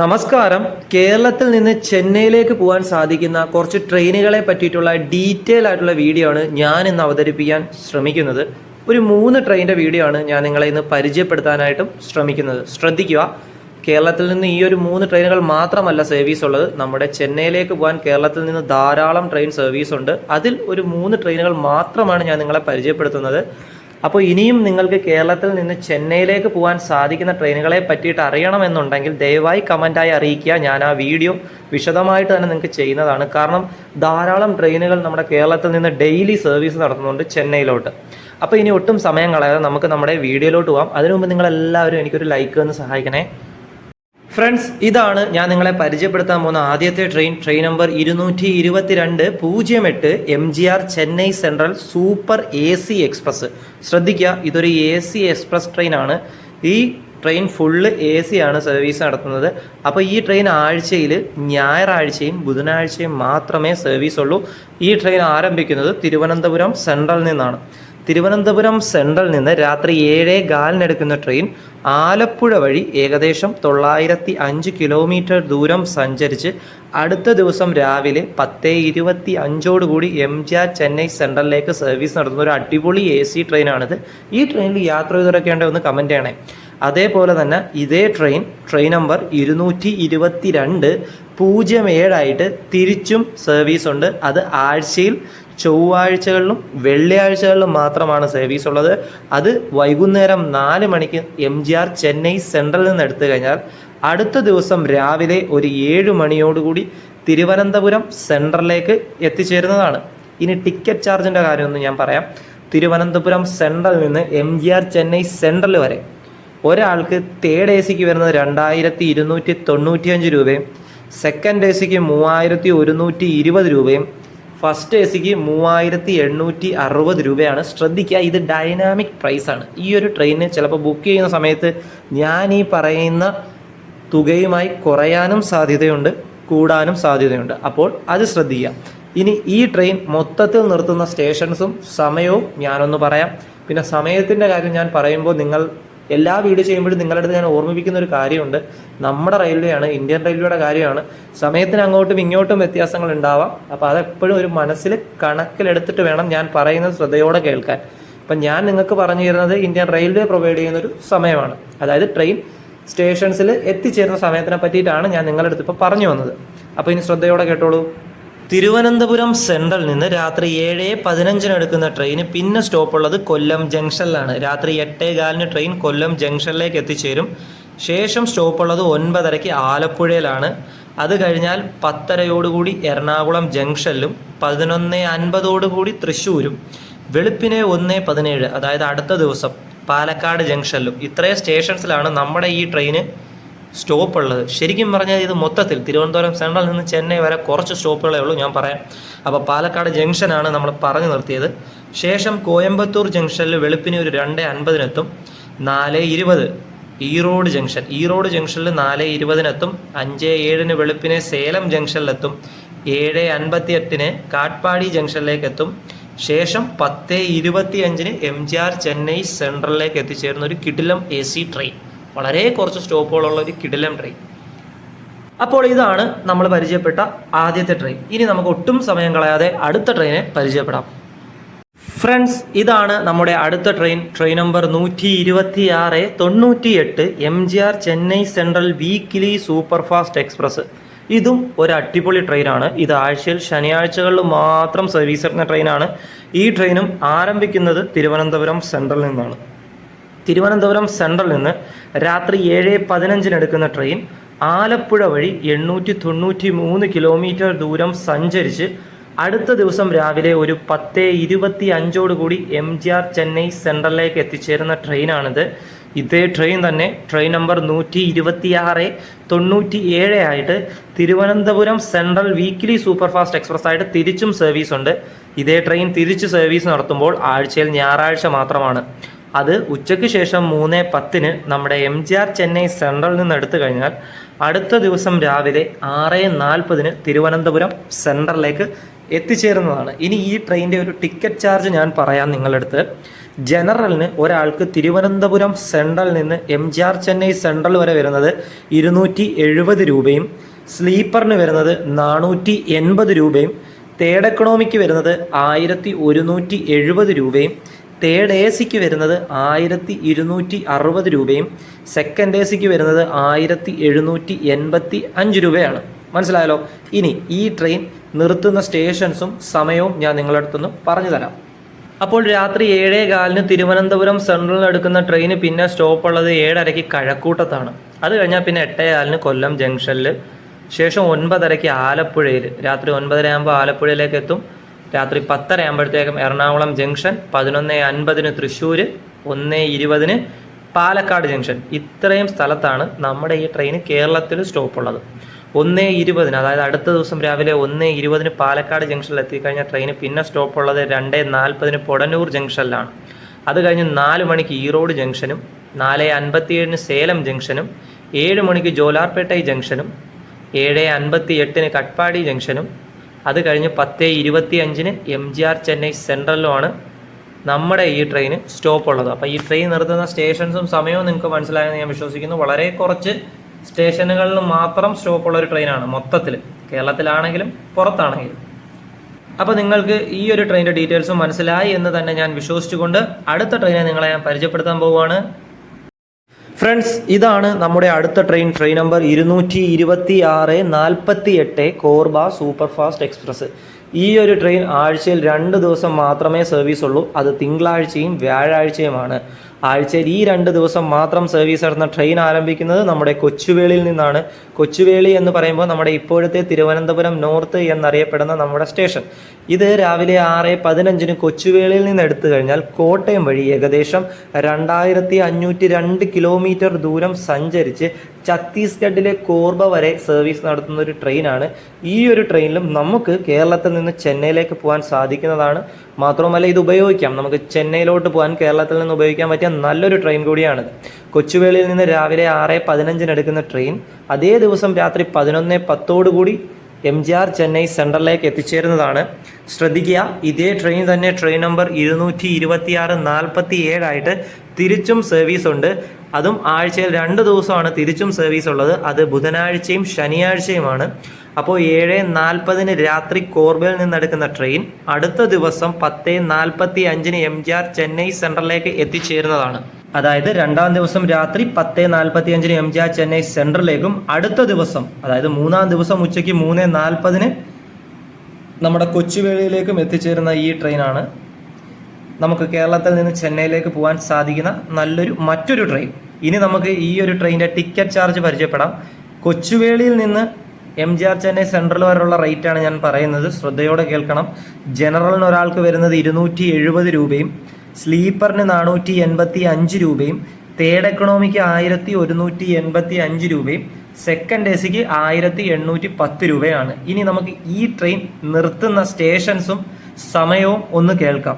നമസ്കാരം. കേരളത്തിൽ നിന്ന് ചെന്നൈയിലേക്ക് പോകാൻ സാധിക്കുന്ന കുറച്ച് ട്രെയിനുകളെ പറ്റിയിട്ടുള്ള ഡീറ്റെയിൽ ആയിട്ടുള്ള വീഡിയോ ആണ് ഞാൻ ഇന്ന് അവതരിപ്പിക്കാൻ ശ്രമിക്കുന്നത്. ഒരു മൂന്ന് ട്രെയിനിന്റെ വീഡിയോ ആണ് ഞാൻ നിങ്ങളെ ഇന്ന് പരിചയപ്പെടുത്താനായിട്ടും ശ്രമിക്കുന്നത്. ശ്രദ്ധിക്കുക. കേരളത്തിൽ നിന്ന് ഈ ഒരു മൂന്ന് ട്രെയിനുകൾ മാത്രമല്ല സർവീസ് ഉള്ളത്. നമ്മുടെ ചെന്നൈയിലേക്ക് പോകാൻ കേരളത്തിൽ നിന്ന് ധാരാളം ട്രെയിൻ സർവീസ് ഉണ്ട്. അതിൽ ഒരു മൂന്ന് ട്രെയിനുകൾ മാത്രമാണ് ഞാൻ നിങ്ങളെ പരിചയപ്പെടുത്തുന്നത്. അപ്പോൾ ഇനിയും നിങ്ങൾക്ക് കേരളത്തിൽ നിന്ന് ചെന്നൈയിലേക്ക് പോകാൻ സാധിക്കുന്ന ട്രെയിനുകളെ പറ്റിയിട്ട് അറിയണമെന്നുണ്ടെങ്കിൽ ദയവായി കമന്റായി അറിയിക്കുക. ഞാൻ ആ വീഡിയോ വിശദമായിട്ട് തന്നെ നിങ്ങൾക്ക് ചെയ്യുന്നതാണ്. കാരണം ധാരാളം ട്രെയിനുകൾ നമ്മുടെ കേരളത്തിൽ നിന്ന് ഡെയിലി സർവീസ് നടത്തുന്നുണ്ട് ചെന്നൈയിലോട്ട്. അപ്പോൾ ഇനി ഒട്ടും സമയം കളയാതെ നമുക്ക് നമ്മുടെ വീഡിയോയിലോട്ട് പോകാം അതിനു മുമ്പ് നിങ്ങളെല്ലാവരും എനിക്കൊരു ലൈക്ക് ഒന്ന് സഹായിക്കണേ. ഫ്രണ്ട്സ് ഇതാണ് ഞാൻ നിങ്ങളെ പരിചയപ്പെടുത്താൻ പോകുന്ന ആദ്യത്തെ ട്രെയിൻ ട്രെയിൻ നമ്പർ ഇരുന്നൂറ്റി ഇരുപത്തിരണ്ട് പൂജ്യം എട്ട് M G R Chennai central super A C express ശ്രദ്ധിക്കുക ഇതൊരു എ സി എക്സ്പ്രസ് ട്രെയിനാണ് ഈ ട്രെയിൻ ഫുള്ള് എ സി ആണ് സർവീസ് നടത്തുന്നത്. അപ്പോൾ ഈ ട്രെയിൻ ആഴ്ചയിൽ ഞായറാഴ്ചയും ബുധനാഴ്ചയും മാത്രമേ സർവീസ് ഉള്ളൂ. ഈ ട്രെയിൻ ആരംഭിക്കുന്നത് തിരുവനന്തപുരം സെൻട്രൽ നിന്നാണ്. തിരുവനന്തപുരം സെൻട്രൽ നിന്ന് രാത്രി ഏഴേ കാലിനെടുക്കുന്ന ട്രെയിൻ ആലപ്പുഴ വഴി ഏകദേശം തൊള്ളായിരത്തി അഞ്ച് കിലോമീറ്റർ ദൂരം സഞ്ചരിച്ച് അടുത്ത ദിവസം രാവിലെ പത്ത് ഇരുപത്തി അഞ്ചോടുകൂടി എം ജി ആർ ചെന്നൈ സെൻട്രലിലേക്ക് സർവീസ് നടത്തുന്ന ഒരു അടിപൊളി എ സി ട്രെയിനാണിത്. ഈ ട്രെയിനിൽ യാത്ര ചെയ്തിറക്കേണ്ട ഒന്ന് കമന്റ് ചെയ്യണേ. അതേപോലെ തന്നെ ഇതേ ട്രെയിൻ ട്രെയിൻ നമ്പർ ഇരുന്നൂറ്റി ഇരുപത്തി രണ്ട് പൂജ്യം ഏഴായിട്ട് തിരിച്ചും സർവീസ് ഉണ്ട് അത് ആഴ്ചയിൽ ചൊവ്വാഴ്ചകളിലും വെള്ളിയാഴ്ചകളിലും മാത്രമാണ് സർവീസ് ഉള്ളത്. അത് വൈകുന്നേരം നാല് മണിക്ക് എം ജി ആർ ചെന്നൈ സെൻട്രലിൽ നിന്ന് എടുത്തു കഴിഞ്ഞാൽ അടുത്ത ദിവസം രാവിലെ ഒരു ഏഴ് മണിയോടുകൂടി തിരുവനന്തപുരം സെൻട്രലിലേക്ക് എത്തിച്ചേരുന്നതാണ്. ഇനി ടിക്കറ്റ് ചാർജിന്റെ കാര്യമൊന്നും ഞാൻ പറയാം. തിരുവനന്തപുരം സെൻട്രലിൽ നിന്ന് M G R Chennai central വരെ ഒരാൾക്ക് തേർഡ് എ സിക്ക് വരുന്നത് രണ്ടായിരത്തി ഇരുന്നൂറ്റി തൊണ്ണൂറ്റിയഞ്ച് രൂപയും സെക്കൻഡ് എ സിക്ക് മൂവായിരത്തി ഒരുന്നൂറ്റി ഇരുപത് രൂപയും ഫസ്റ്റ് എ സിക്ക് മൂവായിരത്തി എണ്ണൂറ്റി അറുപത് രൂപയാണ് ശ്രദ്ധിക്കുക. ഇത് ഡൈനാമിക് പ്രൈസാണ്. ഈ ഒരു ട്രെയിന് ചിലപ്പോൾ ബുക്ക് ചെയ്യുന്ന സമയത്ത് ഞാൻ ഈ പറയുന്ന തുകയുമായി കുറയാനും സാധ്യതയുണ്ട് കൂടാനും സാധ്യതയുണ്ട്. അപ്പോൾ അത് ശ്രദ്ധിക്കുക. ഇനി ഈ ട്രെയിൻ മൊത്തത്തിൽ നിർത്തുന്ന സ്റ്റേഷൻസും സമയവും ഞാനൊന്ന് പറയാം. പിന്നെ സമയത്തിന്റെ കാര്യം ഞാൻ പറയുമ്പോൾ നിങ്ങൾ എല്ലാ വീഡിയോ ചെയ്യുമ്പോഴും നിങ്ങളുടെ അടുത്ത് ഞാൻ ഓർമ്മിപ്പിക്കുന്ന ഒരു കാര്യമുണ്ട്. നമ്മുടെ റെയിൽവേയാണ് ഇന്ത്യൻ റെയിൽവേയുടെ കാര്യമാണ്. സമയത്തിന് അങ്ങോട്ടും ഇങ്ങോട്ടും വ്യത്യാസങ്ങൾ ഉണ്ടാവാം. അപ്പോൾ അതെപ്പോഴും ഒരു മനസ്സിൽ കണക്കിലെടുത്തിട്ട് വേണം ഞാൻ പറയുന്നത് ശ്രദ്ധയോടെ കേൾക്കാൻ. അപ്പം ഞാൻ നിങ്ങൾക്ക് പറഞ്ഞു തരുന്നത് ഇന്ത്യൻ റെയിൽവേ പ്രൊവൈഡ് ചെയ്യുന്ന ഒരു സമയമാണ്. അതായത് ട്രെയിൻ സ്റ്റേഷൻസിൽ എത്തിച്ചേരുന്ന സമയത്തിനെ പറ്റിയിട്ടാണ് ഞാൻ നിങ്ങളുടെ അടുത്ത് ഇപ്പോൾ പറഞ്ഞു വന്നത്. അപ്പോൾ ഇനി ശ്രദ്ധയോടെ കേട്ടോളൂ. തിരുവനന്തപുരം സെൻട്രൽ നിന്ന് രാത്രി ഏഴ് പതിനഞ്ചിന് എടുക്കുന്ന ട്രെയിന് പിന്നെ സ്റ്റോപ്പുള്ളത് കൊല്ലം ജംഗ്ഷനിലാണ്. രാത്രി എട്ടേ കാലിന് ട്രെയിൻ കൊല്ലം ജംഗ്ഷനിലേക്ക് എത്തിച്ചേരും. ശേഷം സ്റ്റോപ്പുള്ളത് ഒൻപതരയ്ക്ക് ആലപ്പുഴയിലാണ്. അത് കഴിഞ്ഞാൽ പത്തരയോടുകൂടി എറണാകുളം ജംഗ്ഷനിലും പതിനൊന്ന് അൻപതോടുകൂടി തൃശ്ശൂരും വെളുപ്പിനെ ഒന്ന് പതിനേഴ് അതായത് അടുത്ത ദിവസം പാലക്കാട് ജംഗ്ഷനിലും. ഇത്രയും സ്റ്റേഷൻസിലാണ് നമ്മുടെ ഈ ട്രെയിന് സ്റ്റോപ്പ് ഉള്ളത്. ശരിക്കും പറഞ്ഞാൽ ഇത് മൊത്തത്തിൽ തിരുവനന്തപുരം സെൻട്രൽ നിന്ന് ചെന്നൈ വരെ കുറച്ച് സ്റ്റോപ്പുകളേ ഉള്ളൂ ഞാൻ പറയാം. അപ്പോൾ പാലക്കാട് ജംഗ്ഷനാണ് നമ്മൾ പറഞ്ഞു നിർത്തിയത്. ശേഷം കോയമ്പത്തൂർ ജംഗ്ഷനിൽ വെളുപ്പിന് ഒരു രണ്ട് അൻപതിനെത്തും നാല് ഇരുപത് ഈറോഡ് ജംഗ്ഷൻ ഈറോഡ് ജംഗ്ഷനിൽ നാല് ഇരുപതിനെത്തും അഞ്ച് ഏഴിന് വെളുപ്പിന് സേലം ജംഗ്ഷനിലെത്തും ഏഴ് അൻപത്തി എട്ടിന് കാട്ട്പാടി ജംഗ്ഷനിലേക്ക് എത്തും ശേഷം പത്ത് ഇരുപത്തി അഞ്ചിന് എം ജി ആർ ചെന്നൈ സെൻട്രലിലേക്ക് എത്തിച്ചേരുന്ന ഒരു കിടിലം എ സി ട്രെയിൻ വളരെ കുറച്ച് സ്റ്റോപ്പുകളുള്ള ഒരു കിടിലം ട്രെയിൻ അപ്പോൾ ഇതാണ് നമ്മൾ പരിചയപ്പെട്ട ആദ്യത്തെ ട്രെയിൻ ഇനി നമുക്ക് ഒട്ടും സമയം കളയാതെ അടുത്ത ട്രെയിനെ പരിചയപ്പെടാം. ഫ്രണ്ട്സ് ഇതാണ് നമ്മുടെ അടുത്ത ട്രെയിൻ ട്രെയിൻ നമ്പർ നൂറ്റി ഇരുപത്തി ആറ് തൊണ്ണൂറ്റി എട്ട് M G R Chennai central weekly super fast express ഇതും ഒരു അടിപൊളി ട്രെയിനാണ് ഇത് ആഴ്ചയിൽ ശനിയാഴ്ചകളിൽ മാത്രം സർവീസ് എടുക്കുന്ന ട്രെയിനാണ് ഈ ട്രെയിനും ആരംഭിക്കുന്നത് തിരുവനന്തപുരം സെൻട്രലിൽ നിന്നാണ്. തിരുവനന്തപുരം സെൻട്രൽ നിന്ന് രാത്രി ഏഴ് പതിനഞ്ചിന് എടുക്കുന്ന ട്രെയിൻ ആലപ്പുഴ വഴി എണ്ണൂറ്റി തൊണ്ണൂറ്റി മൂന്ന് കിലോമീറ്റർ ദൂരം സഞ്ചരിച്ച് അടുത്ത ദിവസം രാവിലെ ഒരു പത്ത് ഇരുപത്തി അഞ്ചോടുകൂടി എം ജി ആർ ചെന്നൈ സെൻട്രലിലേക്ക് എത്തിച്ചേരുന്ന ട്രെയിനാണിത്. ഇതേ ട്രെയിൻ തന്നെ ട്രെയിൻ നമ്പർ നൂറ്റി ഇരുപത്തി ആറ് തൊണ്ണൂറ്റി ഏഴ് ആയിട്ട് Thiruvananthapuram central weekly superfast express ആയിട്ട് തിരിച്ചും സർവീസ് ഉണ്ട് ഇതേ ട്രെയിൻ തിരിച്ച് സർവീസ് നടത്തുമ്പോൾ ആഴ്ചയിൽ ഞായറാഴ്ച മാത്രമാണ്. അത് ഉച്ചയ്ക്ക് ശേഷം മൂന്ന് പത്തിന് നമ്മുടെ എം ജി ആർ ചെന്നൈ സെൻട്രലിൽ നിന്ന് എടുത്തു കഴിഞ്ഞാൽ അടുത്ത ദിവസം രാവിലെ ആറ് നാൽപ്പതിന് തിരുവനന്തപുരം സെൻട്രലിലേക്ക് എത്തിച്ചേരുന്നതാണ്. ഇനി ഈ ട്രെയിനിന്റെ ഒരു ടിക്കറ്റ് ചാർജ് ഞാൻ പറയാം നിങ്ങളടുത്ത്. ജനറലിന് ഒരാൾക്ക് തിരുവനന്തപുരം സെൻട്രലിൽ നിന്ന് M G R Chennai central വരെ വരുന്നത് ഇരുന്നൂറ്റി എഴുപത് രൂപയും സ്ലീപ്പറിന് വരുന്നത് നാനൂറ്റി എൺപത് രൂപയും തേഡ് എക്കണോമിക്ക് വരുന്നത് ആയിരത്തി ഒരുന്നൂറ്റി എഴുപത് രൂപയും തേർഡ് എ സിക്ക് വരുന്നത് ആയിരത്തി ഇരുന്നൂറ്റി അറുപത് രൂപയും സെക്കൻഡ് എ സിക്ക് വരുന്നത് ആയിരത്തി എഴുന്നൂറ്റി എൺപത്തി അഞ്ച് രൂപയാണ്. മനസ്സിലായല്ലോ? ഇനി ഈ ട്രെയിൻ നിർത്തുന്ന സ്റ്റേഷൻസും സമയവും ഞാൻ നിങ്ങളുടെ അടുത്തുനിന്ന് പറഞ്ഞു തരാം. അപ്പോൾ രാത്രി ഏഴേ കാലിന് തിരുവനന്തപുരം സെൻട്രലിൽ എടുക്കുന്ന ട്രെയിന് പിന്നെ സ്റ്റോപ്പ് ഉള്ളത് ഏഴരയ്ക്ക് കഴക്കൂട്ടത്താണ്. അത് കഴിഞ്ഞാൽ പിന്നെ എട്ടേ കാലിന് കൊല്ലം ജംഗ്ഷനിൽ ശേഷം ഒൻപതരയ്ക്ക് ആലപ്പുഴയിൽ രാത്രി ഒൻപതര ആകുമ്പോൾ ആലപ്പുഴയിലേക്ക് എത്തും. രാത്രി പത്തര ആകുമ്പോഴത്തേക്കും എറണാകുളം ജംഗ്ഷൻ പതിനൊന്ന് അൻപതിന് തൃശ്ശൂർ ഒന്ന് ഇരുപതിന് പാലക്കാട് ജംഗ്ഷൻ. ഇത്രയും സ്ഥലത്താണ് നമ്മുടെ ഈ ട്രെയിൻ കേരളത്തിൽ സ്റ്റോപ്പ് ഉള്ളത് ഒന്ന് ഇരുപതിന് അതായത് അടുത്ത ദിവസം രാവിലെ ഒന്ന് ഇരുപതിന് പാലക്കാട് ജംഗ്ഷനിൽ എത്തിക്കഴിഞ്ഞാൽ ട്രെയിൻ പിന്നെ സ്റ്റോപ്പ് ഉള്ളത് രണ്ട് നാൽപ്പതിന് പൊടന്നൂർ ജംഗ്ഷനിലാണ്. അത് കഴിഞ്ഞ് നാല് മണിക്ക് ഈറോഡ് ജംഗ്ഷനും നാല് അൻപത്തിയേഴിന് സേലം ജംഗ്ഷനും ഏഴ് മണിക്ക് ജോലാർപേട്ടൈ ജംഗ്ഷനും ഏഴ് അൻപത്തി എട്ടിന് കട്ട്പാടി ജംഗ്ഷനും അത് കഴിഞ്ഞ് പത്ത് ഇരുപത്തി അഞ്ചിന് എം ജി ആർ ചെന്നൈ സെൻട്രലിലുമാണ് നമ്മുടെ ഈ ട്രെയിന് സ്റ്റോപ്പ് ഉള്ളത് അപ്പോൾ ഈ ട്രെയിൻ നിർത്തുന്ന സ്റ്റേഷൻസും സമയവും നിങ്ങൾക്ക് മനസ്സിലായെന്ന് ഞാൻ വിശ്വസിക്കുന്നു. വളരെ കുറച്ച് സ്റ്റേഷനുകളിൽ മാത്രം സ്റ്റോപ്പ് ഉള്ള ഒരു ട്രെയിനാണ് മൊത്തത്തിൽ കേരളത്തിലാണെങ്കിലും പുറത്താണെങ്കിലും. അപ്പോൾ നിങ്ങൾക്ക് ഈ ഒരു ട്രെയിനിന്റെ ഡീറ്റെയിൽസും മനസ്സിലായി എന്ന് തന്നെ ഞാൻ വിശ്വസിച്ചുകൊണ്ട് അടുത്ത ട്രെയിനെ നിങ്ങളെ ഞാൻ പരിചയപ്പെടുത്താൻ പോവുകയാണ്. ഫ്രണ്ട്സ് ഇതാണ് നമ്മുടെ അടുത്ത ട്രെയിൻ ട്രെയിൻ നമ്പർ ഇരുന്നൂറ്റി ഇരുപത്തി ആറ് നാൽപ്പത്തി എട്ട് കോർബ സൂപ്പർ ഫാസ്റ്റ് എക്സ്പ്രസ്. ഈ ഒരു ട്രെയിൻ ആഴ്ചയിൽ രണ്ട് ദിവസം മാത്രമേ സർവീസ് ഉള്ളൂ. അത് തിങ്കളാഴ്ചയും വ്യാഴാഴ്ചയുമാണ്. ആഴ്ചയിൽ ഈ രണ്ട് ദിവസം മാത്രം സർവീസ് നടത്തുന്ന ട്രെയിൻ ആരംഭിക്കുന്നത് നമ്മുടെ കൊച്ചുവേളിയിൽ നിന്നാണ്. കൊച്ചുവേളി എന്ന് പറയുമ്പോൾ നമ്മുടെ ഇപ്പോഴത്തെ തിരുവനന്തപുരം നോർത്ത് എന്നറിയപ്പെടുന്ന നമ്മുടെ സ്റ്റേഷൻ ഇത് രാവിലെ ആറ് പതിനഞ്ചിന് കൊച്ചുവേളിയിൽ നിന്ന് എടുത്തു കഴിഞ്ഞാൽ കോട്ടയം വഴി ഏകദേശം രണ്ടായിരത്തി അഞ്ഞൂറ്റി രണ്ട് കിലോമീറ്റർ ദൂരം സഞ്ചരിച്ച് ഛത്തീസ്ഗഡിലെ കോർബ വരെ സർവീസ് നടത്തുന്ന ഒരു ട്രെയിനാണ്. ഈ ഒരു ട്രെയിനിലും നമുക്ക് കേരളത്തിൽ നിന്ന് ചെന്നൈയിലേക്ക് പോകാൻ സാധിക്കുന്നതാണ്. മാത്രമല്ല ഇത് ഉപയോഗിക്കാം. നമുക്ക് ചെന്നൈയിലോട്ട് പോകാൻ കേരളത്തിൽ നിന്ന് ഉപയോഗിക്കാൻ പറ്റിയ നല്ലൊരു ട്രെയിൻ കൂടിയാണിത്. കൊച്ചുവേളിയിൽ നിന്ന് രാവിലെ ആറ് പതിനഞ്ചിന് എടുക്കുന്ന ട്രെയിൻ അതേ ദിവസം രാത്രി പതിനൊന്ന് പത്തോടുകൂടി എം ജി ആർ ചെന്നൈ സെൻട്രലിലേക്ക് എത്തിച്ചേരുന്നതാണ്. ശ്രദ്ധിക്കുക. ഇതേ ട്രെയിൻ തന്നെ ട്രെയിൻ നമ്പർ ഇരുന്നൂറ്റി ഇരുപത്തിയാറ് നാൽപ്പത്തി ഏഴായിട്ട് തിരിച്ചും സർവീസ് ഉണ്ട്. അതും ആഴ്ചയിൽ രണ്ട് ദിവസമാണ് തിരിച്ചും സർവീസ് ഉള്ളത്. അത് ബുധനാഴ്ചയും ശനിയാഴ്ചയുമാണ്. അപ്പോൾ ഏഴ് നാൽപ്പതിന് രാത്രി കോർബയിൽ നിന്നെടുക്കുന്ന ട്രെയിൻ അടുത്ത ദിവസം പത്ത് നാൽപ്പത്തി അഞ്ചിന് എം ജി ആർ ചെന്നൈ സെൻട്രലിലേക്ക് എത്തിച്ചേരുന്നതാണ്. അതായത് രണ്ടാം ദിവസം രാത്രി പത്ത് നാൽപ്പത്തി അഞ്ചിന് എം ജി ആർ ചെന്നൈ സെൻട്രലിലേക്കും അടുത്ത ദിവസം അതായത് മൂന്നാം ദിവസം ഉച്ചയ്ക്ക് മൂന്ന് നാൽപ്പതിന് നമ്മുടെ കൊച്ചുവേളിയിലേക്കും എത്തിച്ചേരുന്ന ഈ ട്രെയിനാണ് നമുക്ക് കേരളത്തിൽ നിന്ന് ചെന്നൈയിലേക്ക് പോകാൻ സാധിക്കുന്ന നല്ലൊരു മറ്റൊരു ട്രെയിൻ. ഇനി നമുക്ക് ഈ ഒരു ട്രെയിനിന്റെ ടിക്കറ്റ് ചാർജ് പരിചയപ്പെടാം. കൊച്ചുവേളിയിൽ നിന്ന് M G R Chennai central വരെയുള്ള റേറ്റാണ് ഞാൻ പറയുന്നത്. ശ്രദ്ധയോടെ കേൾക്കണം. ജനറലിന് ഒരാൾക്ക് വരുന്നത് ഇരുന്നൂറ്റി എഴുപത് രൂപയും സ്ലീപ്പറിന് നാനൂറ്റി എൺപത്തി അഞ്ച് രൂപയും തേർഡ് എക്കണോമിക്ക് ആയിരത്തി ഒരുന്നൂറ്റി എൺപത്തി അഞ്ച് രൂപയും സെക്കൻഡ് എ സിക്ക് ആയിരത്തി എണ്ണൂറ്റി പത്ത് രൂപയാണ്. ഇനി നമുക്ക് ഈ ട്രെയിൻ നിർത്തുന്ന സ്റ്റേഷൻസും സമയവും ഒന്ന് കേൾക്കാം.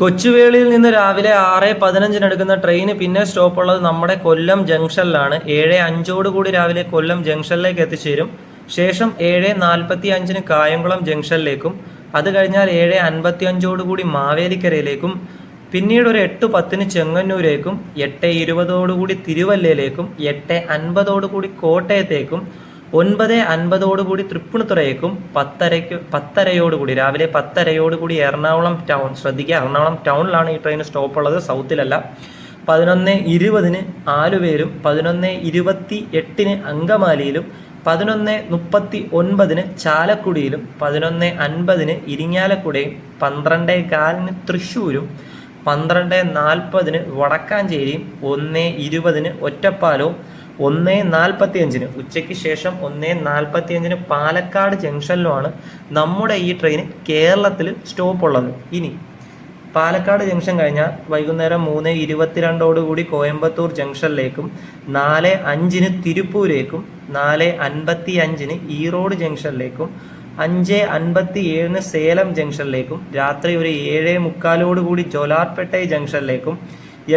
കൊച്ചുവേളിയിൽ നിന്ന് രാവിലെ ആറ് പതിനഞ്ചിന് എടുക്കുന്ന ട്രെയിൻ പിന്നെ സ്റ്റോപ്പ് ഉള്ളത് നമ്മുടെ കൊല്ലം ജംഗ്ഷനിലാണ് ഏഴ് അഞ്ചോട് കൂടി രാവിലെ കൊല്ലം ജംഗ്ഷനിലേക്ക് എത്തിച്ചേരും. ശേഷം ഏഴ് നാൽപ്പത്തി അഞ്ചിന് കായംകുളം ജംഗ്ഷനിലേക്കും അത് കഴിഞ്ഞാൽ ഏഴ് അൻപത്തി കൂടി മാവേലിക്കരയിലേക്കും. പിന്നീട് ഒരു എട്ട് പത്തിന് ചെങ്ങന്നൂരേക്കും എട്ട് ഇരുപതോടുകൂടി തിരുവല്ലയിലേക്കും എട്ട് അൻപതോടുകൂടി കോട്ടയത്തേക്കും ഒൻപത് അൻപതോടുകൂടി തൃപ്പൂണിത്തുറയേക്കും പത്തരയ്ക്ക് പത്തരയോടുകൂടി രാവിലെ പത്തരയോടുകൂടി എറണാകുളം ടൗൺ ശ്രദ്ധിക്കുക എറണാകുളം ടൗണിലാണ് ഈ ട്രെയിൻ സ്റ്റോപ്പ് ഉള്ളത് സൗത്തിലല്ല. പതിനൊന്ന് ഇരുപതിന് ആലുവയിലും പതിനൊന്ന് ഇരുപത്തി എട്ടിന് അങ്കമാലിയിലും പതിനൊന്ന് മുപ്പത്തി ഒൻപതിന് ചാലക്കുടിയിലും പതിനൊന്ന് അൻപതിന് ഇരിങ്ങാലക്കുടയും പന്ത്രണ്ട് കാലിന് തൃശ്ശൂരും പന്ത്രണ്ട് നാൽപ്പതിന് വടക്കാഞ്ചേരിയും ഒന്ന് ഇരുപതിന് ഒറ്റപ്പാലവും ഒന്ന് നാൽപ്പത്തി അഞ്ചിന് ഉച്ചയ്ക്ക് ശേഷം ഒന്ന് നാൽപ്പത്തി അഞ്ചിന് പാലക്കാട് ജംഗ്ഷനിലുമാണ് നമ്മുടെ ഈ ട്രെയിൻ കേരളത്തിൽ സ്റ്റോപ്പ് ഉള്ളത് ഇനി പാലക്കാട് ജംഗ്ഷൻ കഴിഞ്ഞാൽ വൈകുന്നേരം മൂന്ന് ഇരുപത്തിരണ്ടോടുകൂടി കോയമ്പത്തൂർ ജംഗ്ഷനിലേക്കും നാല് അഞ്ചിന് തിരുപ്പൂരേക്കും നാല് അൻപത്തി അഞ്ചിന് ഈറോഡ് ജംഗ്ഷനിലേക്കും അഞ്ച് അൻപത്തി ഏഴിന് സേലം ജംഗ്ഷനിലേക്കും രാത്രി ഒരു ഏഴ് മുക്കാലോടുകൂടി ജോലാർപേട്ടൈ ജംഗ്ഷനിലേക്കും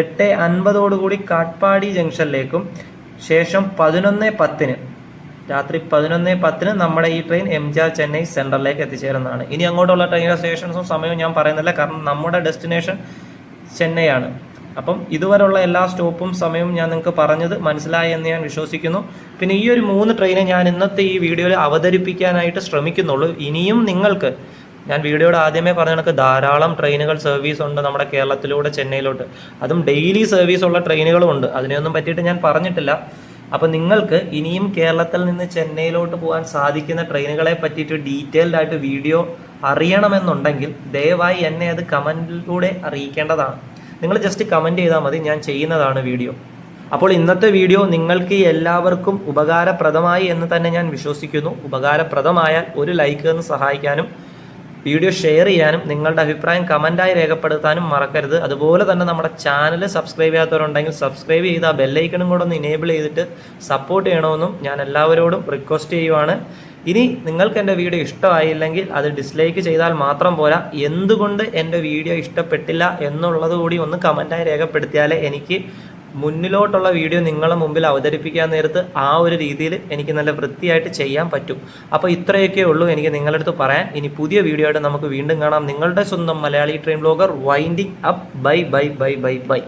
എട്ട് അൻപതോടുകൂടി കാട്ട്പാടി ജംഗ്ഷനിലേക്കും ശേഷം പതിനൊന്ന് പത്തിന് രാത്രി പതിനൊന്ന് പത്തിന് നമ്മുടെ ഈ train M G R Chennai സെൻട്രലിലേക്ക് എത്തിച്ചേരുന്നതാണ്. ഇനി അങ്ങോട്ടുള്ള ട്രെയിൻ സ്റ്റേഷൻസും സമയവും ഞാൻ പറയുന്നില്ല. കാരണം നമ്മുടെ ഡെസ്റ്റിനേഷൻ ചെന്നൈയാണ്. അപ്പം ഇതുവരെയുള്ള എല്ലാ സ്റ്റോപ്പും സമയവും ഞാൻ നിങ്ങൾക്ക് പറഞ്ഞത് മനസ്സിലായി എന്ന് ഞാൻ വിശ്വസിക്കുന്നു. പിന്നെ ഈ ഒരു മൂന്ന് ട്രെയിനെ ഞാൻ ഇന്നത്തെ ഈ വീഡിയോയിൽ അവതരിപ്പിക്കാനായിട്ട് ശ്രമിക്കുന്നുള്ളൂ. ഇനിയും നിങ്ങൾക്ക് ഞാൻ വീഡിയോയുടെ ആദ്യമേ പറഞ്ഞ കണക്ക് ധാരാളം ട്രെയിനുകൾ സർവീസ് ഉണ്ട് നമ്മുടെ കേരളത്തിലൂടെ ചെന്നൈയിലോട്ട്. അതും ഡെയിലി സർവീസ് ഉള്ള ട്രെയിനുകളും ഉണ്ട്. അതിനെയൊന്നും പറ്റിയിട്ട് ഞാൻ പറഞ്ഞിട്ടില്ല. അപ്പോൾ നിങ്ങൾക്ക് ഇനിയും കേരളത്തിൽ നിന്ന് ചെന്നൈയിലോട്ട് പോകാൻ സാധിക്കുന്ന ട്രെയിനുകളെ പറ്റിയിട്ട് ഡീറ്റെയിൽഡ് ആയിട്ട് വീഡിയോ അറിയണമെന്നുണ്ടെങ്കിൽ ദയവായി എന്നെ അത് കമന്റിലൂടെ അറിയിക്കേണ്ടതാണ്. നിങ്ങൾ ജസ്റ്റ് കമന്റ് ചെയ്താൽ മതി ഞാൻ ചെയ്യുന്നതാണ് വീഡിയോ. അപ്പോൾ ഇന്നത്തെ വീഡിയോ നിങ്ങൾക്ക് എല്ലാവർക്കും ഉപകാരപ്രദമായി എന്ന് തന്നെ ഞാൻ വിശ്വസിക്കുന്നു. ഉപകാരപ്രദമായാൽ ഒരു ലൈക്ക് എന്ന് സഹായിക്കാനും വീഡിയോ ഷെയർ ചെയ്യാനും നിങ്ങളുടെ അഭിപ്രായം കമന്റായി രേഖപ്പെടുത്താനും മറക്കരുത്. അതുപോലെ തന്നെ നമ്മുടെ ചാനൽ സബ്സ്ക്രൈബ് ചെയ്യാത്തവരുണ്ടെങ്കിൽ സബ്സ്ക്രൈബ് ചെയ്ത് ആ ബെല്ലൈക്കണും കൂടെ ഒന്ന് ഇനേബിൾ ചെയ്തിട്ട് സപ്പോർട്ട് ചെയ്യണമെന്നും ഞാൻ എല്ലാവരോടും റിക്വസ്റ്റ് ചെയ്യുവാണ്. ഇനി നിങ്ങൾക്ക് എന്റെ വീഡിയോ ഇഷ്ടമായില്ലെങ്കിൽ അത് ഡിസ്ലൈക്ക് ചെയ്താൽ മാത്രം പോരാ. എന്തുകൊണ്ട് എന്റെ വീഡിയോ ഇഷ്ടപ്പെട്ടില്ല എന്നുള്ളത് കൂടി ഒന്ന് കമന്റായി രേഖപ്പെടുത്തിയാലേ എനിക്ക് മുന്നിലോട്ടുള്ള വീഡിയോ നിങ്ങളെ മുമ്പിൽ അവതരിപ്പിക്കാൻ നേരത്ത് ആ ഒരു രീതിയിൽ എനിക്ക് നല്ല വൃത്തിയായിട്ട് ചെയ്യാൻ പറ്റും. അപ്പോൾ ഇത്രയൊക്കെ ഉള്ളൂ എനിക്ക് നിങ്ങളുടെ അടുത്ത് പറയാൻ. ഇനി പുതിയ വീഡിയോ ആയിട്ട് നമുക്ക് വീണ്ടും കാണാം. നിങ്ങളുടെ സ്വന്തം Malayali train blogger winding up bye bye bye bye bye